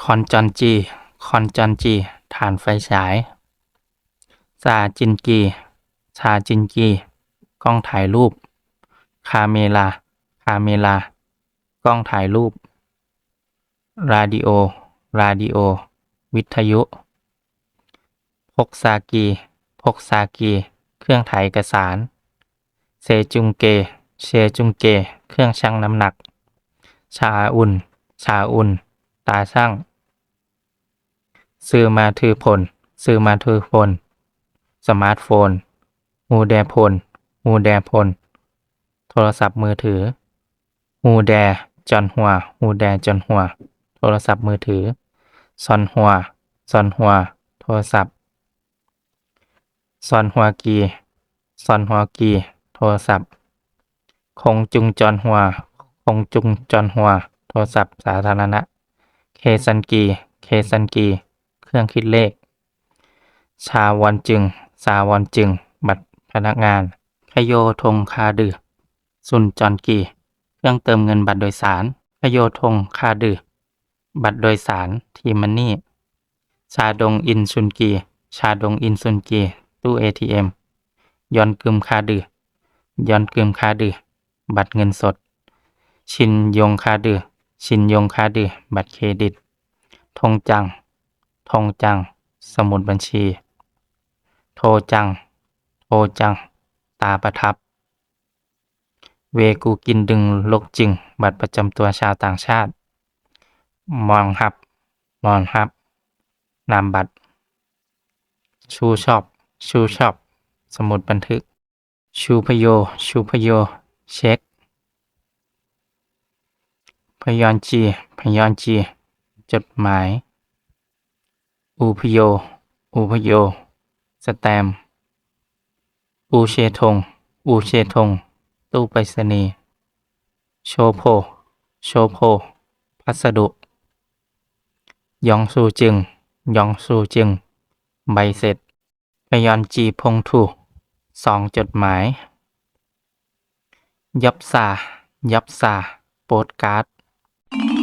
คอนจันจี คอนจันจีถ่านไฟฉาย ซาจินกีชาจินกี กล้องถ่ายรูป คาเมลา คาเมลา กล้องถ่ายรูป ราดิโอ ราดิโอ วิทยุ พกซากี พกซากี เครื่องถ่ายเอกสาร เซจุงเกเชจุงเก เครื่องชั่งน้ำหนัก ชาอุ่น ชาอุ่น ตาช่าง ซื้อมาถือผล ซื้อมาถือผล สมาร์ทโฟนหูแดพลหูแดพล โทรศัพท์มือถือหูแดจอนหัวหูแดจอนหัว โทรศัพท์มือถือ ซอนหัว ซอนหัว โทรศัพท์ ซอนหัวกี ซอนหัวกี โทรศัพท์ คงจุงจอนหัว คงจุงจอนหัว โทรศัพท์สาธารณะ เคซันกี เคซันกี เครื่องคิดเลข ชาวอนจึง สาวอนจึง บัตรพนักงานขโยทงคาดือซุนจอนกี เครื่องเติมเงินบัตรโดยสารขโยทงคาดือบัตรโดยสารทีมันนี่ ชาดงอินซุนกี ชาดงอินซุนกี ตู้เอทีเอ็มยอนกึมคาดือยอนกึมคาดือบัตรเงินสด ชินยงคาดือ ชินยงคาดือบัตรเครดิต ทงจัง ทงจัง สมุดบัญชี โทจัง โทจัง ตาประทับ เวกูกินดึงลกจึง บัตรประจำตัวชาวต่างชาติ มองฮับ มองฮับ นามบัตร ชูชอบ ชูชอบ สมุดบันทึก ชูพโย ชูพโย เช็ค พยอนจีพยอนจีจดหมาย อูพโย อูพโย สแตม อูเชทง อูเชทง ตู้ไปรษณีย์โชโพ โชโพ พัสดุ ยองซูจึง ยองซูจึง ใบเสร็จพยอนจีพงถูสองจดหมาย ยับซายับซาโปสการ์ด Thank you